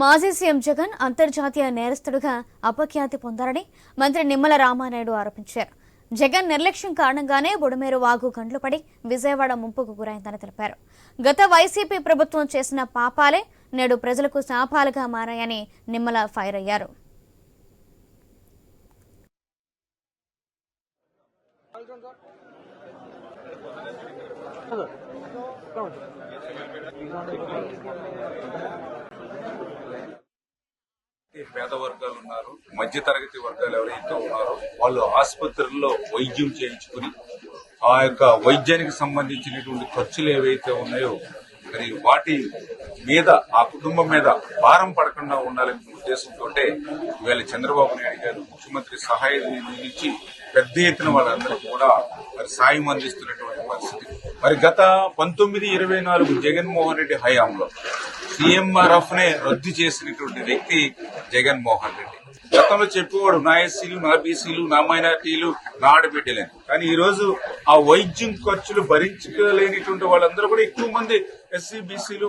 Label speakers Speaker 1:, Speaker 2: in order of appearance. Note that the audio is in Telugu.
Speaker 1: మాజీ సీఎం జగన్ అంతర్జాతీయ నేరస్తుడుగా అపఖ్యాతి పొందారని మంత్రి నిమ్మల రామానాయుడు ఆరోపించారు. జగన్ నిర్లక్ష్యం కారణంగానే బుడమేరు వాగు గండ్లు పడి విజయవాడ ముంపుకు గురైందని తెలిపారు. గత వైసీపీ ప్రభుత్వం చేసిన పాపాలే నేడు ప్రజలకు శాపాలుగా మారాయని నిమ్మల ఫైర్ అయ్యారు.
Speaker 2: పేద వర్గాలు ఉన్నారు మధ్య తరగతి వర్గాలు ఎవరైతే ఉన్నారో వాళ్ళు ఆసుపత్రుల్లో వైద్యం చేయించుకుని ఆ యొక్క వైద్యానికి సంబంధించినటువంటి ఖర్చులు ఏవైతే ఉన్నాయో మరి వాటి మీద ఆ కుటుంబం మీద భారం పడకుండా ఉండాలనే ఉద్దేశంతో ఇవాళ చంద్రబాబు నాయుడు గారు ముఖ్యమంత్రి సహాయ నిధి నుంచి పెద్ద ఎత్తున వాళ్ళందరికీ కూడా మరి సాయం అందిస్తున్నటువంటి పరిస్థితి. మరి గత పంతొమ్మిది ఇరవై నాలుగు జగన్మోహన్ రెడ్డి హయాంలో సీఎంఆర్ఎఫ్ నే రద్దు చేసినటువంటి వ్యక్తి జగన్మోహన్ రెడ్డి. గతంలో చెప్పేవాడు నా ఎస్సీలు నా బీసీలు నా మైనార్టీలు నా ఆడబిడ్డలేని కానీ ఈ రోజు ఆ వైద్యం ఖర్చులు భరించలేనిటువంటి వాళ్ళందరూ కూడా ఎక్కువ మంది ఎస్సీ బీసీలు